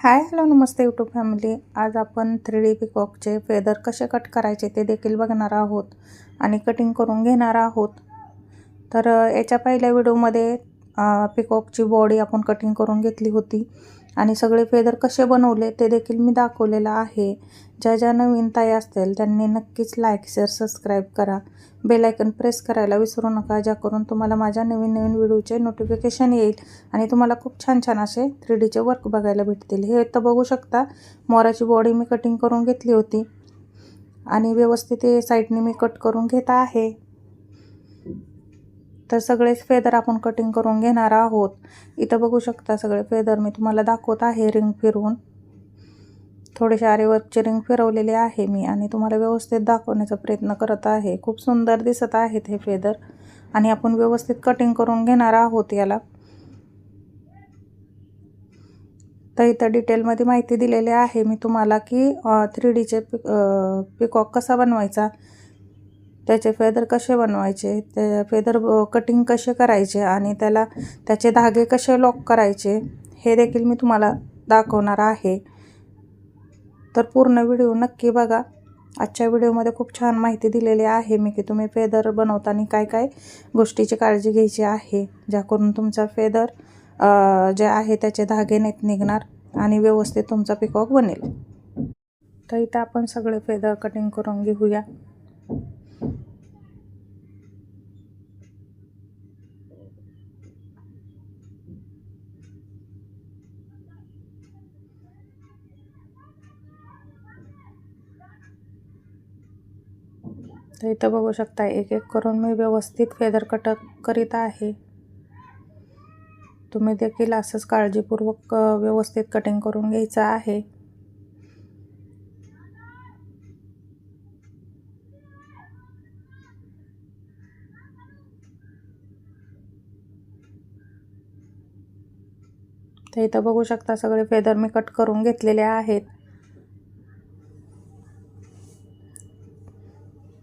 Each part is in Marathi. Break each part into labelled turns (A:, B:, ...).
A: हाय हॅलो नमस्ते यूट्यूब फॅमिली आज आपण थ्री डी पिकॉकचे फेदर कसे कट करायचे ते देखील बघणार आहोत आणि कटिंग करून घेणार आहोत. तर याच्या पहिल्या व्हिडिओमध्ये पिकॉकची बॉडी आपण कटिंग करून घेतली होती. आणि सगळे फेदर कसे बनवले ते देखील मी दाखवलेलं आहे. ज्या ज्या नवीन ताई असतील त्यांनी नक्कीच लाईक शेअर सबस्क्राईब करा. बेल आयकन प्रेस करायला विसरू नका ज्या करून तुम्हाला माझ्या नवीन नवीन व्हिडिओचे नोटिफिकेशन येईल आणि तुम्हाला खूप छान छान असे थ्री डीचे वर्क बघायला भेटतील. हे तर बघू शकता मोराची बॉडी मी कटिंग करून घेतली होती आणि व्यवस्थित हे साईडने मी कट करून घेत आहे. तर सगळेच फेदर आपण कटिंग करून घेणार आहोत. इथं बघू शकता सगळे फेदर मी तुम्हाला दाखवत आहे रिंग फिरवून. थोडेसे आरेवर्कचे रिंग फिरवलेले आहे मी आणि तुम्हाला व्यवस्थित दाखवण्याचा प्रयत्न करत आहे. खूप सुंदर दिसत आहेत हे फेदर आणि आपण व्यवस्थित कटिंग करून घेणार आहोत याला. तर इथं डिटेलमध्ये माहिती दिलेली आहे मी तुम्हाला की थ्री डीचे पिक पिकॉक कसा बनवायचा? त्याचे फेदर कसे बनवायचे? ते फेदर कटिंग कसे करायचे? आणि त्याला त्याचे धागे कसे लॉक करायचे? हे देखील मी तुम्हाला दाखवणार आहे. तर पूर्ण व्हिडिओ नक्की बघा. आजच्या व्हिडिओमध्ये खूप छान माहिती दिलेली आहे मी की तुम्ही फेदर बनवताना काय काय गोष्टीची काळजी घ्यायची आहे ज्या करून तुमचा फेदर जे आहे त्याचे धागे नाहीत निघणार आणि व्यवस्थित तुमचा पिकॉक बनेल. तर इथं आपण सगळे फेदर कटिंग करून घेऊया. तर इथं बघू शकता एक एक करून मी व्यवस्थित फेदर कट करीत आहे. तुम्ही देखील असंच काळजीपूर्वक व्यवस्थित कटिंग करून घ्यायचं आहे. तर इथं बघू शकता सगळे फेदर मी कट करून घेतलेले आहेत.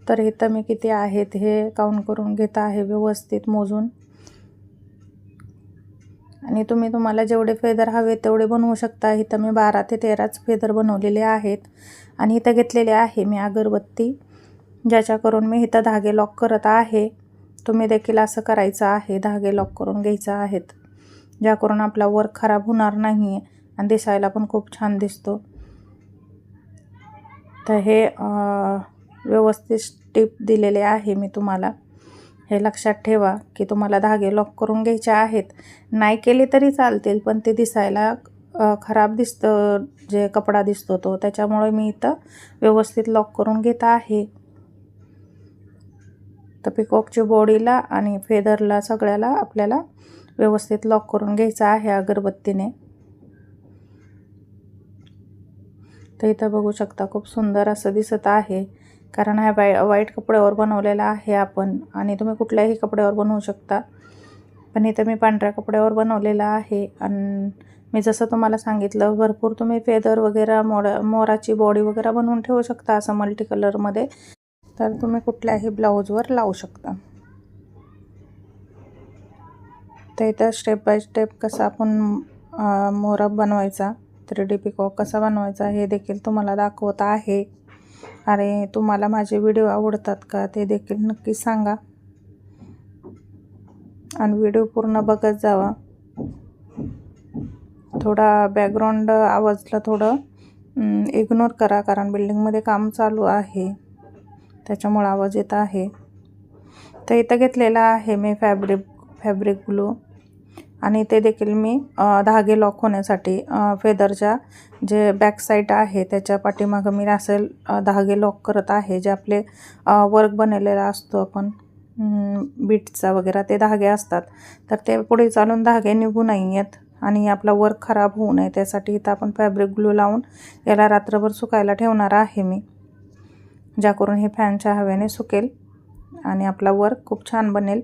A: तर इथं मी किती आहेत हे काउंट करून घेत आहे व्यवस्थित मोजून. आणि तुम्ही तुम्हाला जेवढे फेदर हवे तेवढे बनवू शकता. इथं मी बारा ते तेराच फेदर बनवलेले आहेत. आणि इथं घेतलेले आहे मी अगरबत्ती ज्याच्या करून मी इथं धागे लॉक करत आहे. तुम्ही देखील असं करायचं आहे. धागे लॉक करून घ्यायचं आहेत. ज्या करून आपला वर्क खराब होणार नाही आणि दिसायला पण खूप छान दिसतो. तर हे व्यवस्थित टिप दिलेले आहे मी तुम्हाला. हे लक्षात ठेवा की तुम्हाला धागे लॉक करून घ्यायचे आहेत. नाही केले तरी चालतील पण ते दिसायला खराब दिसतं जे कपडा दिसतो तो. त्याच्यामुळे मी इथं व्यवस्थित लॉक करून घेत आहे. तर पिकॉकच्या बॉडीला आणि फेदरला सगळ्याला आपल्याला व्यवस्थित लॉक करून घ्यायचं आहे अगरबत्तीने. तर इथं बघू शकता खूप सुंदर असं दिसत आहे. कारण हा वाई वाईट कपड्यावर बनवलेला आहे आपण आणि तुम्ही कुठल्याही कपड्यावर बनवू शकता. पण इथं मी पांढऱ्या कपड्यावर बनवलेला आहे आणि मी जसं तुम्हाला सांगितलं भरपूर तुम्ही फेदर वगैरे मोडा मोराची बॉडी वगैरे बनवून ठेवू शकता असं मल्टी कलरमध्ये तर तुम्ही कुठल्याही ब्लाऊजवर लावू शकता. तर इथं स्टेप बाय स्टेप कसा आपण मोरा बनवायचा थ्री डी पिकॉक कसा बनवायचा हे देखील तुम्हाला दाखवत आहे. आणि तुम्हाला माझे व्हिडिओ आवडतात का? ते देखील नक्की सांगा. आणि व्हिडिओ पूर्ण बघत जावा. थोडा बॅकग्राऊंड आवाजला थोडं इग्नोर करा कारण बिल्डिंगमध्ये काम चालू आहे. त्याच्यामुळं आवाज येत आहे. तर इथं घेतलेला आहे मी फॅब्रिक फॅब्रिक ग्लू आणि ते देखील मी धागे लॉक होण्यासाठी फेदरच्या जे बॅक साईड आहे त्याच्या पाठीमागं मी असे धागे लॉक करत आहे जे आपले वर्क बनवलेला असतो आपण बीटचा वगैरे ते धागे असतात. तर ते पुढे चालून धागे निघू नाही आहेत आणि आपला वर्क खराब होऊ नये. त्यासाठी इथं आपण फॅब्रिक ग्लू लावून याला रात्रभर सुकायला ठेवणार आहे मी ज्या करून हे फॅनच्या हवेने सुकेल आणि आपला वर्क खूप छान बनेल.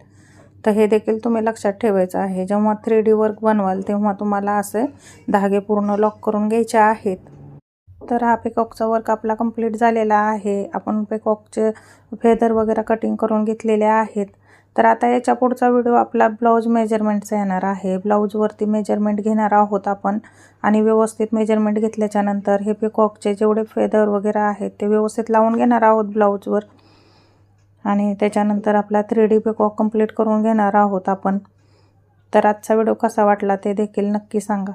A: तर हे देखील तुम्ही लक्षात ठेवायचं आहे. जेव्हा थ्री डी वर्क बनवाल तेव्हा तुम्हाला असे धागे पूर्ण लॉक करून घ्यायचे आहेत. तर हा पेकॉकचा वर्क आपला कंप्लीट झालेला आहे. आपण पेकॉकचे फेदर वगैरे कटिंग करून घेतलेले आहेत. तर आता याच्या पुढचा व्हिडिओ आपला ब्लाऊज मेजरमेंटचा येणार आहे. ब्लाऊजवरती मेजरमेंट घेणार आहोत आपण आणि व्यवस्थित मेजरमेंट घेतल्याच्यानंतर हे पिकॉकचे जेवढे फेदर वगैरे आहेत ते व्यवस्थित लावून घेणार आहोत ब्लाऊजवर आणि त्याच्यानंतर आपला थ्री डी पिकॉक कंप्लीट करून घेणार आहोत आपण. तर आजचा व्हिडिओ कसा वाटला ते देखील नक्की सांगा.